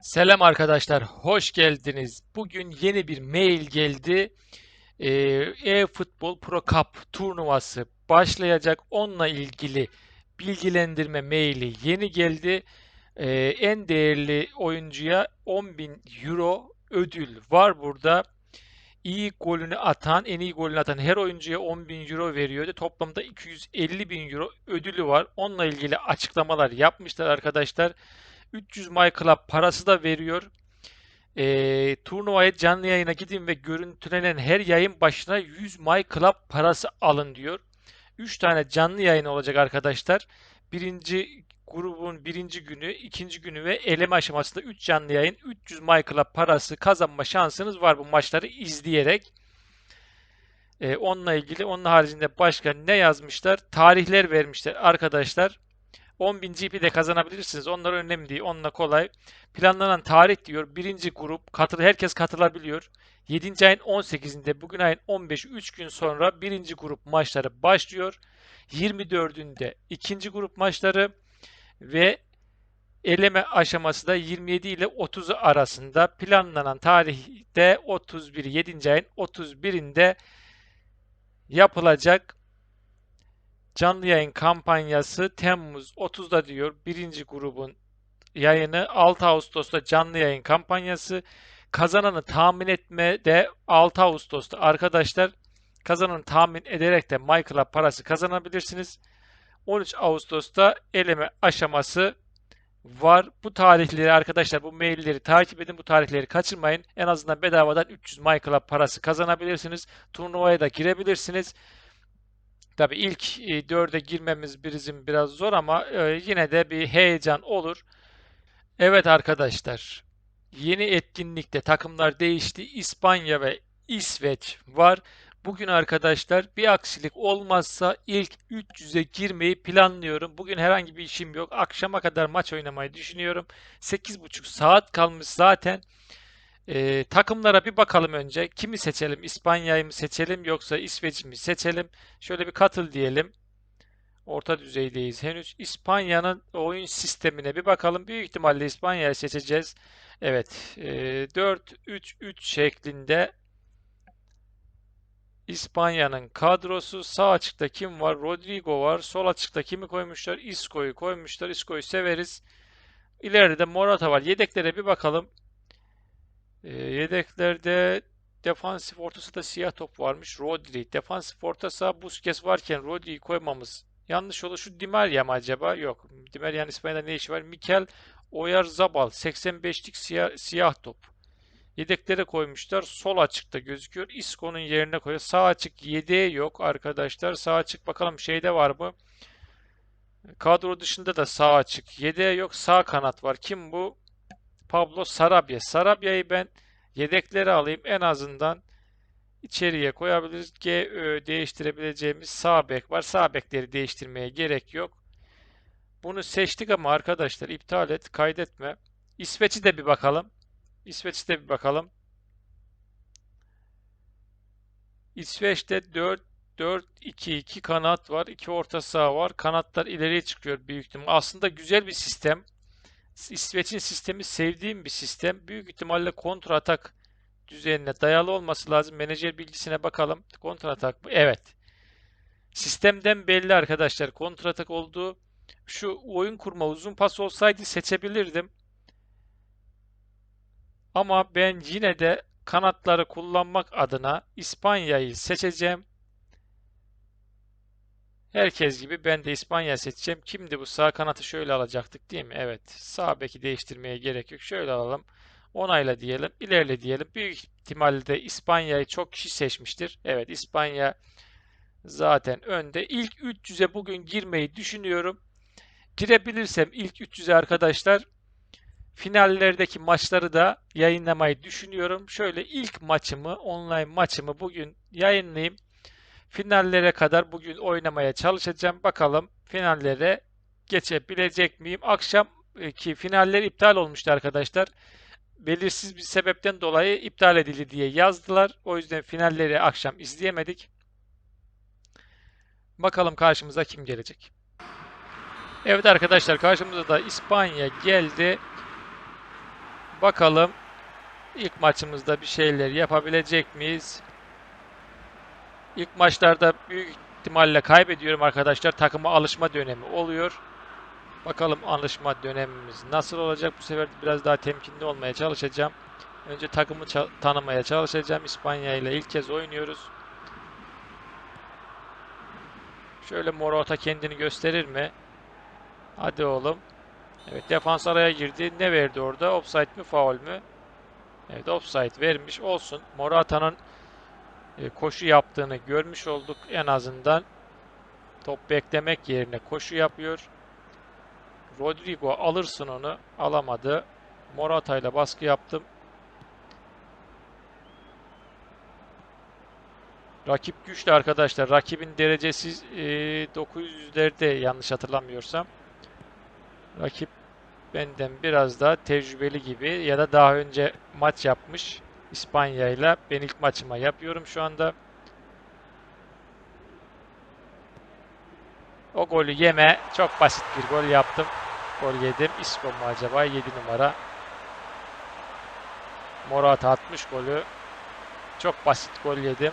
Selam arkadaşlar, hoş geldiniz. Bugün yeni bir mail geldi. Ee, E-Futbol Pro Cup turnuvası başlayacak. Onunla ilgili bilgilendirme maili yeni geldi. Ee, en değerli oyuncuya 10.000 euro ödül var burada. İyi golünü atan, en iyi golünü atan her oyuncuya 10.000 euro veriyordu. Toplamda 250.000 euro ödülü var. Onunla ilgili açıklamalar yapmışlar arkadaşlar. 300 My Club parası da veriyor. Ee, turnuvaya canlı yayına gidin ve görüntülenen her yayın başına 100 My Club parası alın diyor. 3 tane canlı yayın olacak arkadaşlar. Birinci grubun birinci günü, ikinci günü ve eleme aşamasında 3 canlı yayın, 300 My Club parası kazanma şansınız var bu maçları izleyerek. Ee, onunla ilgili, onun haricinde başka ne yazmışlar? Tarihler vermişler arkadaşlar. 10.000 GP de kazanabilirsiniz. Onlar önemli değil. Onunla kolay. Planlanan tarih diyor. Birinci grup. Katıl, herkes katılabiliyor. 7. ayın 18'inde bugün ayın 15 3 gün sonra birinci grup maçları başlıyor. 24'ünde ikinci grup maçları ve eleme aşaması da 27 ile 30'u arasında planlanan tarihte 31 7. ayın 31'inde yapılacak canlı yayın kampanyası Temmuz 30'da diyor. Birinci grubun yayını 6 Ağustos'ta canlı yayın kampanyası. Kazananı tahmin etme de 6 Ağustos'ta arkadaşlar. Kazananı tahmin ederek de MyClub parası kazanabilirsiniz. 13 Ağustos'ta eleme aşaması var. Bu tarihleri arkadaşlar bu mailleri takip edin. Bu tarihleri kaçırmayın. En azından bedavadan 300 MyClub parası kazanabilirsiniz. Turnuvaya da girebilirsiniz. Tabii ilk e, dörde girmemiz bizim biraz zor ama e, yine de bir heyecan olur. Evet arkadaşlar, yeni etkinlikte takımlar değişti. İspanya ve İsveç var. Bugün arkadaşlar bir aksilik olmazsa ilk 300'e girmeyi planlıyorum. Bugün herhangi bir işim yok. Akşama kadar maç oynamayı düşünüyorum. 8,5 saat kalmış zaten. Ee, takımlara bir bakalım önce. Kimi seçelim? İspanya'yı mı seçelim yoksa İsveç'i mi seçelim? Şöyle bir katıl diyelim. Orta düzeydeyiz. Henüz İspanya'nın oyun sistemine bir bakalım. Büyük ihtimalle İspanya'yı seçeceğiz. Evet. E, 4-3-3 şeklinde İspanya'nın kadrosu. Sağ açıkta kim var? Rodrigo var. Sol açıkta kimi koymuşlar? Isco'yu koymuşlar. Isco'yu severiz. İleride de Morata var. Yedeklere bir bakalım. E, yedeklerde defansif ortası da siyah top varmış. Rodri. Defansif orta saha Busquets varken Rodri'yi koymamız yanlış olur. Şu Di Maria mı acaba? Yok. Di Maria'nın İspanya'da ne işi var? Mikel Oyarzabal 85'lik siyah, siyah top. Yedeklere koymuşlar. Sol açıkta gözüküyor. Isco'nun yerine koyuyor. Sağ açık yedeğe yok arkadaşlar. Sağ açık bakalım şeyde var mı? Kadro dışında da sağ açık. Yedeğe yok. Sağ kanat var. Kim bu? Pablo Sarabia. Sarabia'yı ben yedeklere alayım. En azından içeriye koyabiliriz. GÖ değiştirebileceğimiz sağ bek var. Sağ bekleri değiştirmeye gerek yok. Bunu seçtik ama arkadaşlar iptal et, kaydetme. İsveç'i de bir bakalım. İsveç'te bir bakalım. İsveç'te 4 4 2 2 kanat var. 2 orta saha var. Kanatlar ileriye çıkıyor büyük ihtimal. Aslında güzel bir sistem. İsveç'in sistemi sevdiğim bir sistem. Büyük ihtimalle kontra atak düzenine dayalı olması lazım. Menajer bilgisine bakalım. Kontra atak mı? Evet. Sistemden belli arkadaşlar. Kontra atak olduğu şu oyun kurma uzun pas olsaydı seçebilirdim. Ama ben yine de kanatları kullanmak adına İspanya'yı seçeceğim. Herkes gibi ben de İspanya seçeceğim. Kimdi bu sağ kanatı şöyle alacaktık değil mi? Evet. Sağ beki değiştirmeye gerek yok. Şöyle alalım. Onayla diyelim. İlerle diyelim. Büyük ihtimalle İspanya'yı çok kişi seçmiştir. Evet İspanya zaten önde. İlk 300'e bugün girmeyi düşünüyorum. Girebilirsem ilk 300'e arkadaşlar finallerdeki maçları da yayınlamayı düşünüyorum. Şöyle ilk maçımı, online maçımı bugün yayınlayayım. Finallere kadar bugün oynamaya çalışacağım. Bakalım finallere geçebilecek miyim? Akşam ki finaller iptal olmuştu arkadaşlar. Belirsiz bir sebepten dolayı iptal edildi diye yazdılar. O yüzden finalleri akşam izleyemedik. Bakalım karşımıza kim gelecek. Evet arkadaşlar karşımıza da İspanya geldi. Bakalım ilk maçımızda bir şeyler yapabilecek miyiz? İlk maçlarda büyük ihtimalle kaybediyorum arkadaşlar. Takıma alışma dönemi oluyor. Bakalım alışma dönemimiz nasıl olacak? Bu sefer biraz daha temkinli olmaya çalışacağım. Önce takımı tanımaya çalışacağım. İspanya ile ilk kez oynuyoruz. Şöyle Morata kendini gösterir mi? Hadi oğlum. Evet defans araya girdi. Ne verdi orada? Offside mi faul mü? Evet offside vermiş olsun. Morata'nın koşu yaptığını görmüş olduk en azından. Top beklemek yerine koşu yapıyor. Rodrigo alırsın onu. Alamadı. Morata ile baskı yaptım. Rakip güçlü arkadaşlar. Rakibin derecesi e, 900'lerde yanlış hatırlamıyorsam. Rakip benden biraz daha tecrübeli gibi ya da daha önce maç yapmış İspanya ile. Ben ilk maçıma yapıyorum şu anda. O golü yeme. Çok basit bir gol yaptım. Gol yedim. Isco mu acaba? 7 numara. Morata atmış golü. Çok basit gol yedim.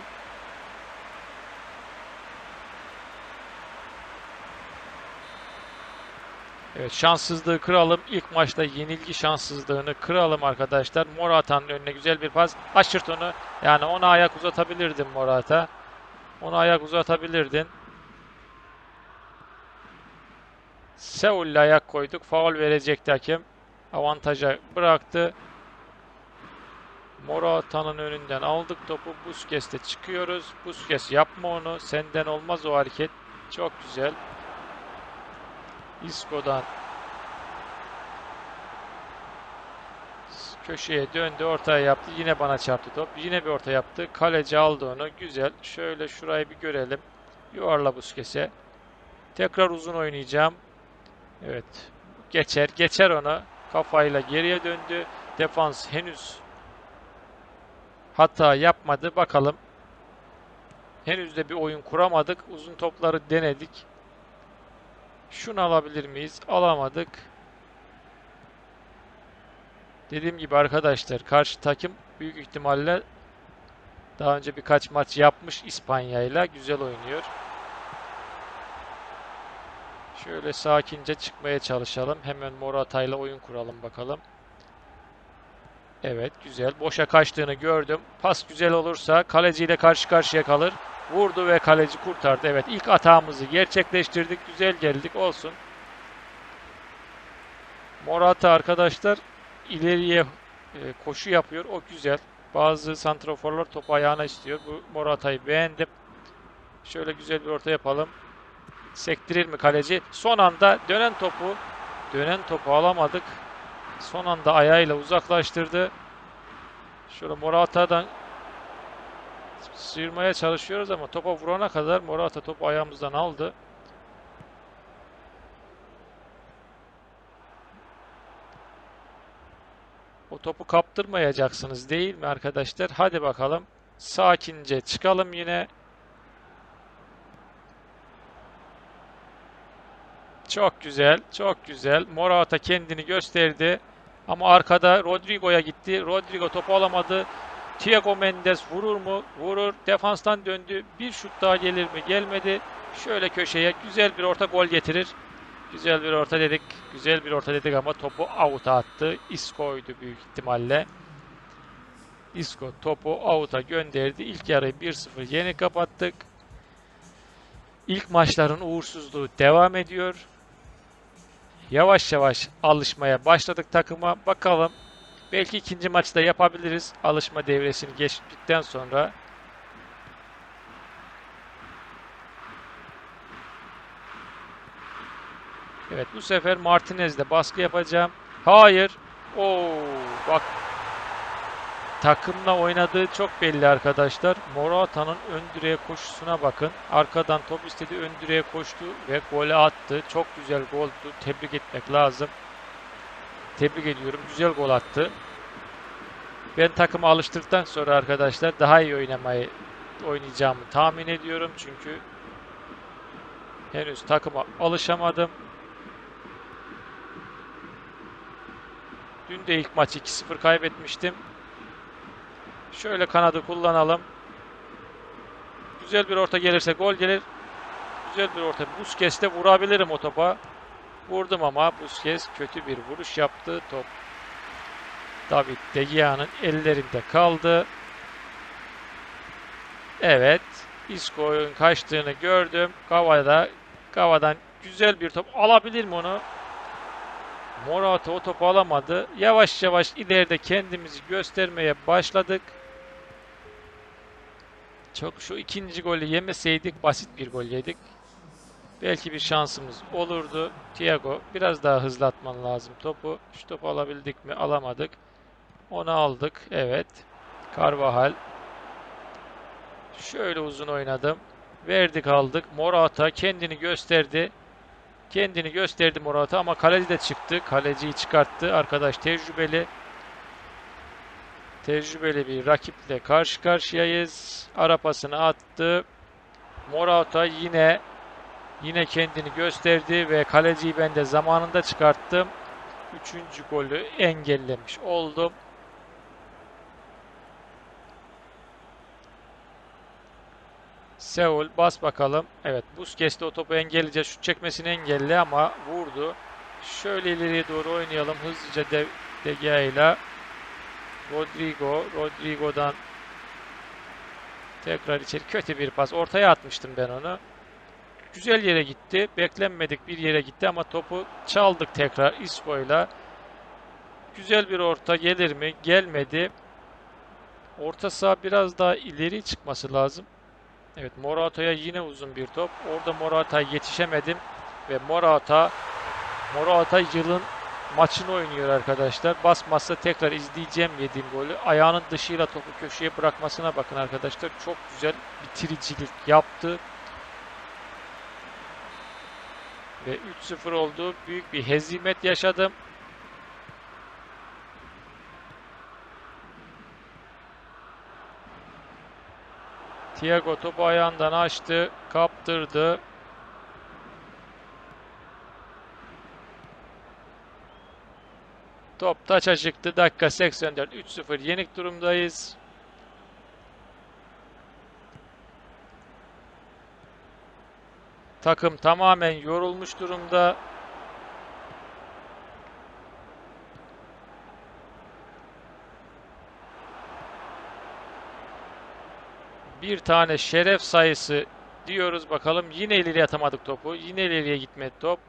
Evet şanssızlığı kıralım. İlk maçta yenilgi şanssızlığını kıralım arkadaşlar. Morata'nın önüne güzel bir pas. Aşırt onu. Yani ona ayak uzatabilirdin Morata. Ona ayak uzatabilirdin. Seul'le ayak koyduk. Faul verecekti hakem. Avantaja bıraktı. Morata'nın önünden aldık topu. Busquets'te çıkıyoruz. Busquets yapma onu. Senden olmaz o hareket. Çok güzel. Isco'dan köşeye döndü, ortaya yaptı. Yine bana çarptı top. Yine bir orta yaptı. Kaleci aldı onu. Güzel. Şöyle şurayı bir görelim. Yuvarla Busquets'e. Tekrar uzun oynayacağım. Evet. Geçer. Geçer onu. Kafayla geriye döndü. Defans henüz hata yapmadı. Bakalım. Henüz de bir oyun kuramadık. Uzun topları denedik. Şunu alabilir miyiz? Alamadık. Dediğim gibi arkadaşlar karşı takım büyük ihtimalle daha önce birkaç maç yapmış İspanya ile güzel oynuyor. Şöyle sakince çıkmaya çalışalım. Hemen Morata ile oyun kuralım bakalım. Evet güzel. Boşa kaçtığını gördüm. Pas güzel olursa kaleciyle karşı karşıya kalır. Vurdu ve kaleci kurtardı. Evet ilk atağımızı gerçekleştirdik. Güzel geldik. Olsun. Morata arkadaşlar ileriye e, koşu yapıyor. O güzel. Bazı santraforlar topu ayağına istiyor. Bu Morata'yı beğendim. Şöyle güzel bir orta yapalım. Sektirir mi kaleci? Son anda dönen topu dönen topu alamadık. Son anda ayağıyla uzaklaştırdı. Şöyle Morata'dan sıyırmaya çalışıyoruz ama topa vurana kadar Morata topu ayağımızdan aldı. O topu kaptırmayacaksınız değil mi arkadaşlar? Hadi bakalım. Sakince çıkalım yine. Çok güzel, çok güzel. Morata kendini gösterdi. Ama arkada Rodrigo'ya gitti. Rodrigo topu alamadı. Thiago Mendes vurur mu? Vurur. Defanstan döndü. Bir şut daha gelir mi? Gelmedi. Şöyle köşeye güzel bir orta gol getirir. Güzel bir orta dedik. Güzel bir orta dedik ama topu out'a attı. Isco'ydu büyük ihtimalle. Isco topu out'a gönderdi. İlk yarıyı 1-0 yeni kapattık. İlk maçların uğursuzluğu devam ediyor. Yavaş yavaş alışmaya başladık takıma. Bakalım belki ikinci maçta yapabiliriz. Alışma devresini geçtikten sonra. Evet bu sefer Martinez'de baskı yapacağım. Hayır. Oo bak takımla oynadığı çok belli arkadaşlar. Morata'nın ön direğe koşusuna bakın. Arkadan top istedi, ön direğe koştu ve golü attı. Çok güzel goldu. Tebrik etmek lazım. Tebrik ediyorum. Güzel gol attı. Ben takımı alıştırdıktan sonra arkadaşlar daha iyi oynamayı oynayacağımı tahmin ediyorum. Çünkü henüz takıma alışamadım. Dün de ilk maçı 2-0 kaybetmiştim. Şöyle kanadı kullanalım. Güzel bir orta gelirse gol gelir. Güzel bir orta. Busquets'te vurabilirim o topa. Vurdum ama Busquets kötü bir vuruş yaptı. Top David De Gea'nın ellerinde kaldı. Evet. Isco'nun kaçtığını gördüm. Kavada Kava'dan güzel bir top alabilir mi onu? Morata o topu alamadı. Yavaş yavaş ileride kendimizi göstermeye başladık. Çok şu ikinci golü yemeseydik basit bir gol yedik. Belki bir şansımız olurdu. Thiago biraz daha hızlatman lazım topu. Şu topu alabildik mi? Alamadık. Onu aldık. Evet. Carvajal. Şöyle uzun oynadım. Verdik aldık. Morata kendini gösterdi. Kendini gösterdi Morata ama kaleci de çıktı. Kaleciyi çıkarttı. Arkadaş tecrübeli. Tecrübeli bir rakiple karşı karşıyayız. Arapasını attı. Morata yine yine kendini gösterdi ve kaleciyi ben de zamanında çıkarttım. Üçüncü golü engellemiş oldum. Seul bas bakalım. Evet Busquets de o topu engelleyecek. Şut çekmesini engelle ama vurdu. Şöyle ileriye doğru oynayalım. Hızlıca De, De Gea ile Rodrigo. Rodrigo'dan tekrar içeri. Kötü bir pas. Ortaya atmıştım ben onu. Güzel yere gitti. Beklenmedik bir yere gitti ama topu çaldık tekrar Isco'yla. Güzel bir orta gelir mi? Gelmedi. Orta saha biraz daha ileri çıkması lazım. Evet Morata'ya yine uzun bir top. Orada Morata'ya yetişemedim. Ve Morata Morata yılın maçını oynuyor arkadaşlar. Basmazsa tekrar izleyeceğim yediğim golü. Ayağının dışıyla topu köşeye bırakmasına bakın arkadaşlar. Çok güzel bitiricilik yaptı. Ve 3-0 oldu. Büyük bir hezimet yaşadım. Thiago topu ayağından açtı. Kaptırdı. Top taça çıktı. Dakika 84. 3-0 yenik durumdayız. Takım tamamen yorulmuş durumda. Bir tane şeref sayısı diyoruz bakalım. Yine ileriye atamadık topu. Yine ileriye gitmedi top.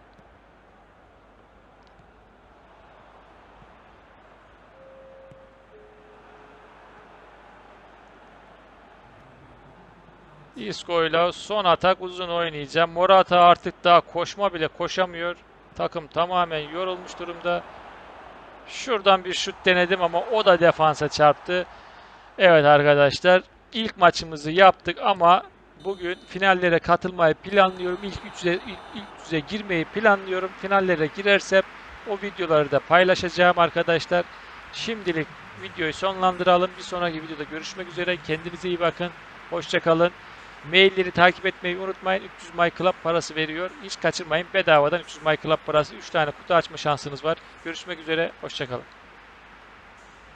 Isco'yla son atak uzun oynayacağım. Morata artık daha koşma bile koşamıyor. Takım tamamen yorulmuş durumda. Şuradan bir şut denedim ama o da defansa çarptı. Evet arkadaşlar ilk maçımızı yaptık ama bugün finallere katılmayı planlıyorum. İlk üçe, ilk, ilk üçe girmeyi planlıyorum. Finallere girersem o videoları da paylaşacağım arkadaşlar. Şimdilik videoyu sonlandıralım. Bir sonraki videoda görüşmek üzere. Kendinize iyi bakın. Hoşçakalın. Mailleri takip etmeyi unutmayın. 300 My Club parası veriyor. Hiç kaçırmayın. Bedavadan 300 My Club parası. 3 tane kutu açma şansınız var. Görüşmek üzere. Hoşçakalın.